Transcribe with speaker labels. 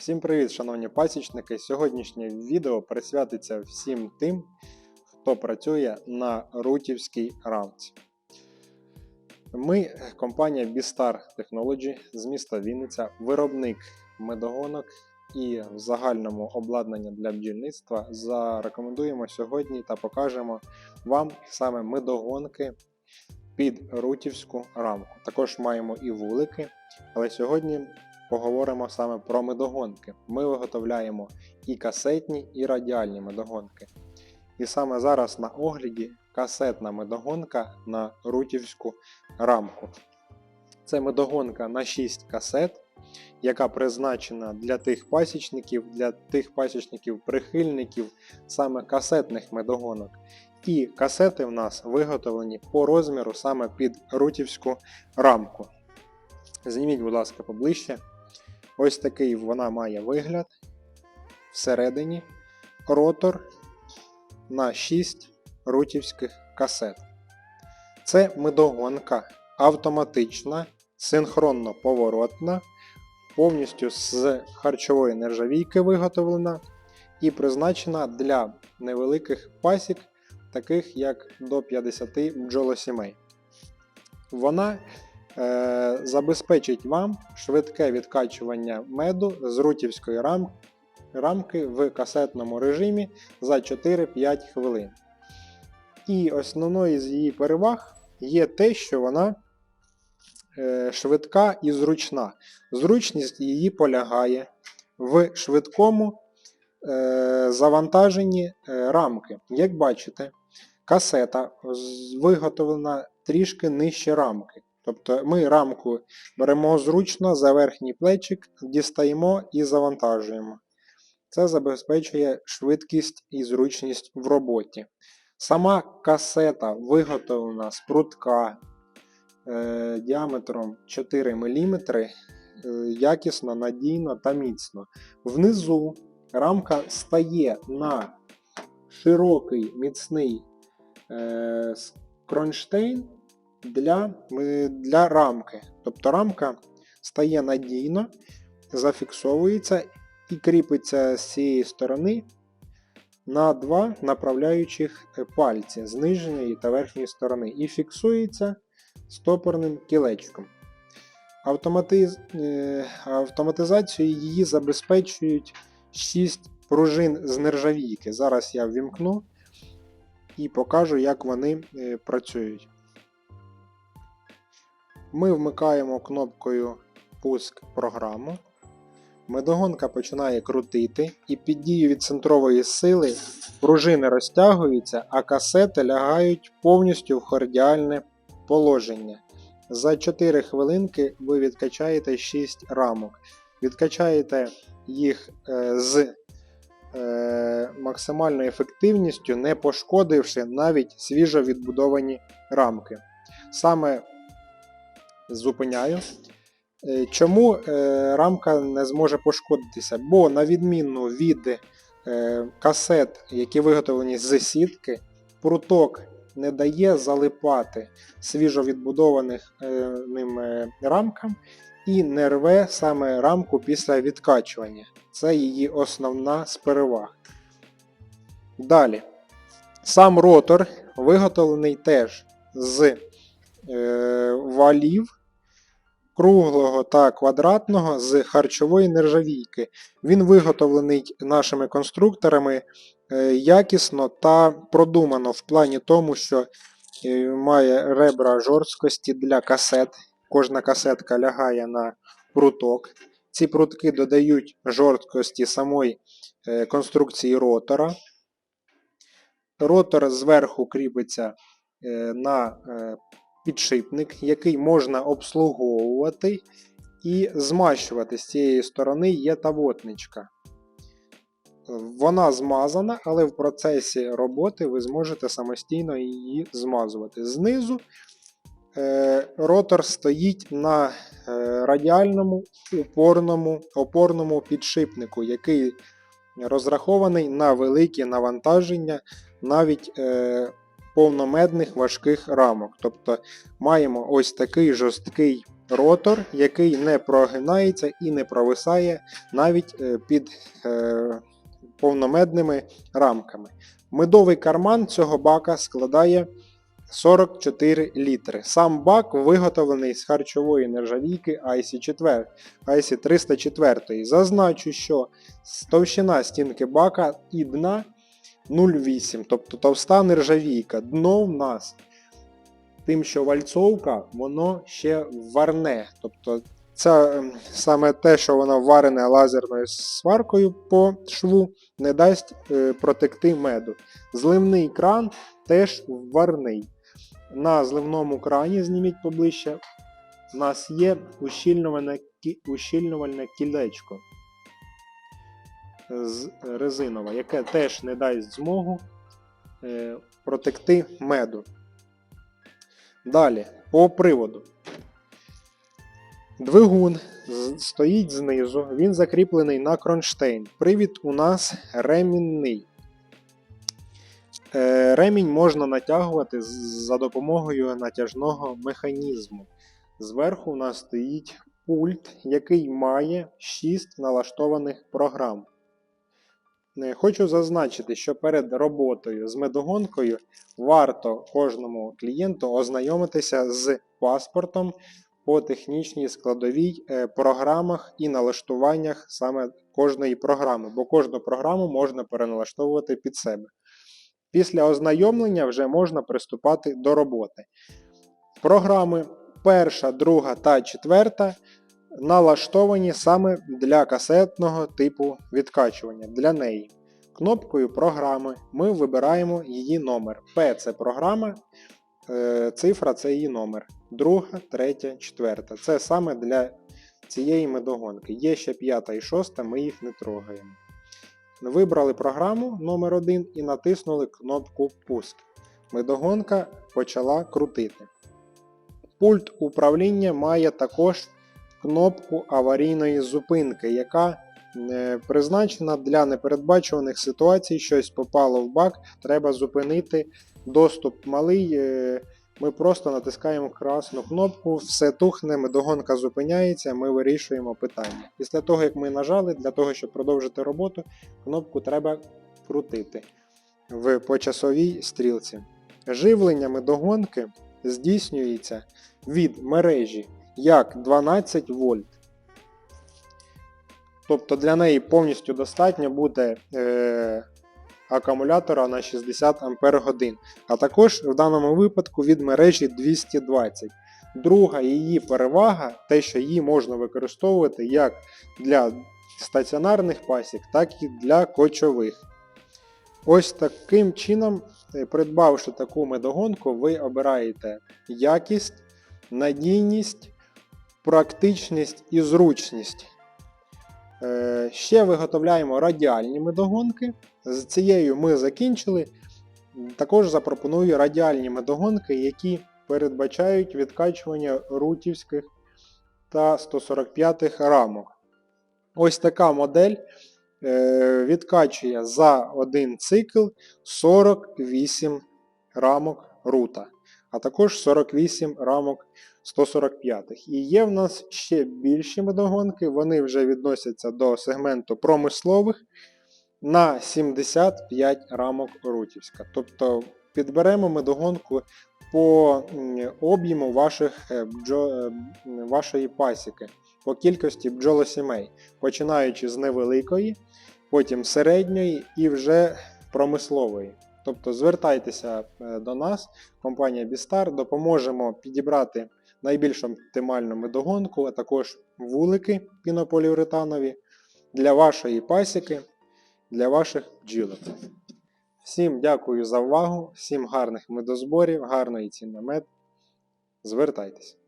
Speaker 1: Всім привіт, шановні пасічники! Сьогоднішнє відео присвятиться всім тим, хто працює на рутівській рамці. Ми, компанія Bistar Technology з міста Вінниця, виробник медогонок і в загальному обладнання для бджільництва зарекомендуємо сьогодні та покажемо вам саме медогонки під рутівську рамку. Також маємо і вулики, але сьогодні поговоримо саме про медогонки. Ми виготовляємо і касетні, і радіальні медогонки. І саме зараз на огляді касетна медогонка на рутівську рамку. Це медогонка на 6 касет, яка призначена для тих пасічників, для тих пасічників-прихильників саме касетних медогонок. І касети в нас виготовлені по розміру саме під рутівську рамку. Зніміть, будь ласка, поближче. Ось такий вона має вигляд. Всередині ротор на 6 рутівських касет. Це медогонка автоматична, синхронно поворотна, повністю з харчової нержавійки виготовлена і призначена для невеликих пасік, таких як до 50 бджолосімей. Вона забезпечить вам швидке відкачування меду з рутівської рамки в касетному режимі за 4-5 хвилин. І основною з її переваг є те, що вона е, швидка і зручна. Зручність її полягає в швидкому е, завантаженні е, рамки. Як бачите, касета виготовлена трішки нижче рамки. Тобто ми рамку беремо зручно за верхній плечик, дістаємо і завантажуємо. Це забезпечує швидкість і зручність в роботі. Сама касета виготовлена з прутка е, діаметром 4 мм, е, якісно, надійно та міцно. Внизу рамка стає на широкий міцний е, кронштейн для, для рамки. Тобто рамка стає надійно, зафіксовується і кріпиться з цієї сторони на два направляючих пальці з нижньої та верхньої сторони і фіксується стопорним кілечком. Автоматиз... е, Автоматизацію її забезпечують 6 пружин з нержавійки. Зараз я ввімкну і покажу, як вони е, працюють. Ми вмикаємо кнопкою Пуск програму. Медогонка починає крутити, і під дією від центрової сили пружини розтягуються, а касети лягають повністю в хордіальне положення. За 4 хвилинки ви відкачаєте 6 рамок. Відкачаєте їх е, з е, максимальною ефективністю, не пошкодивши навіть свіжо відбудовані рамки. Саме зупиняю. Е, Чому е, рамка не зможе пошкодитися? Бо на відміну від е, касет, які виготовлені з сітки, пруток не дає залипати свіжо відбудованих ним рамкам і не рве саме рамку після відкачування. Це її основна з. Далі. Сам ротор виготовлений теж з валів круглого та квадратного з харчової нержавійки. Він виготовлений нашими конструкторами е, якісно та продумано в плані тому, що е, має ребра жорсткості для касет. Кожна касетка лягає на пруток. Ці прутки додають жорсткості самої е, конструкції ротора. Ротор зверху кріпиться на підшипник, який можна обслуговувати і змащувати з цієї сторони є тавотничка. Вона змазана, але в процесі роботи ви зможете самостійно її змазувати. Знизу е, ротор стоїть на е, радіальному опорному, опорному підшипнику, який розрахований на великі навантаження навіть е, повномедних важких рамок. Тобто маємо ось такий жорсткий ротор, який не прогинається і не провисає навіть е, під е, повномедними рамками. Медовий карман цього бака складає 44 літри. Сам бак виготовлений з харчової нержавійки IC4, IC304. Зазначу, що товщина стінки бака і дна 0,8, тобто товста нержавійка. Дно в нас тим, що вальцовка, воно ще варне. Тобто це ем, саме те, що воно варене лазерною сваркою по шву, не дасть е, протекти меду. Зливний кран теж варний. На зливному крані, зніміть поближче, у нас є ущільнювальне, ущільнювальне кілечко з резинове, яке теж не дасть змогу е, протекти меду. Далі, по приводу. Двигун стоїть знизу, він закріплений на кронштейн. Привід у нас ремінний. Е, Ремінь можна натягувати за допомогою натяжного механізму. Зверху у нас стоїть пульт, який має 6 налаштованих програм. Е, Хочу зазначити, що перед роботою з медогонкою варто кожному клієнту ознайомитися з паспортом по технічній складовій е, програмах і налаштуваннях саме кожної програми, бо кожну програму можна переналаштовувати під себе. Після ознайомлення вже можна приступати до роботи. Програми перша, друга та четверта налаштовані саме для касетного типу відкачування для неї. Кнопкою програми ми вибираємо її номер. П це програма, е, цифра це її номер. Друга, третя, четверта. Це саме для цієї медогонки. Є ще п'ята і шоста, ми їх не трогаємо. Вибрали програму номер 1 і натиснули кнопку Пуск. Медогонка почала крутити. Пульт управління має також кнопку аварійної зупинки, яка е, призначена для непередбачуваних ситуацій. Щось попало в бак, треба зупинити доступ малий. е, Ми просто натискаємо красну кнопку, все тухне, медогонка зупиняється, ми вирішуємо питання. Після того, як ми нажали, для того, щоб продовжити роботу, кнопку треба крутити в почасовій стрілці. Живлення медогонки здійснюється від мережі як 12 вольт. Тобто для неї повністю достатньо буде е, акумулятора на 60 Ах, а також в даному випадку від мережі 220. Друга її перевага те, що її можна використовувати як для стаціонарних пасік, так і для кочових. Ось таким чином, е, придбавши таку медогонку, ви обираєте якість, надійність, практичність і зручність. Е, Ще виготовляємо радіальні медогонки. З цією ми закінчили. Також запропоную радіальні медогонки, які передбачають відкачування рутівських та 145 рамок. Ось така модель е, відкачує за один цикл 48 рамок рута, а також 48 рамок 145. І є в нас ще більші медогонки, вони вже відносяться до сегменту промислових на 75 рамок рутівська. Тобто підберемо медогонку по об'єму ваших, е, бджо, е, вашої пасіки, по кількості бджолосімей, починаючи з невеликої, потім середньої і вже промислової. Тобто звертайтеся е, до нас, компанія Бістар, допоможемо підібрати найбільш оптимальну медогонку, а також вулики пінополіуретанові для вашої пасіки, для ваших бджілок. Всім дякую за увагу, всім гарних медозборів, гарної ціни мед. Звертайтеся.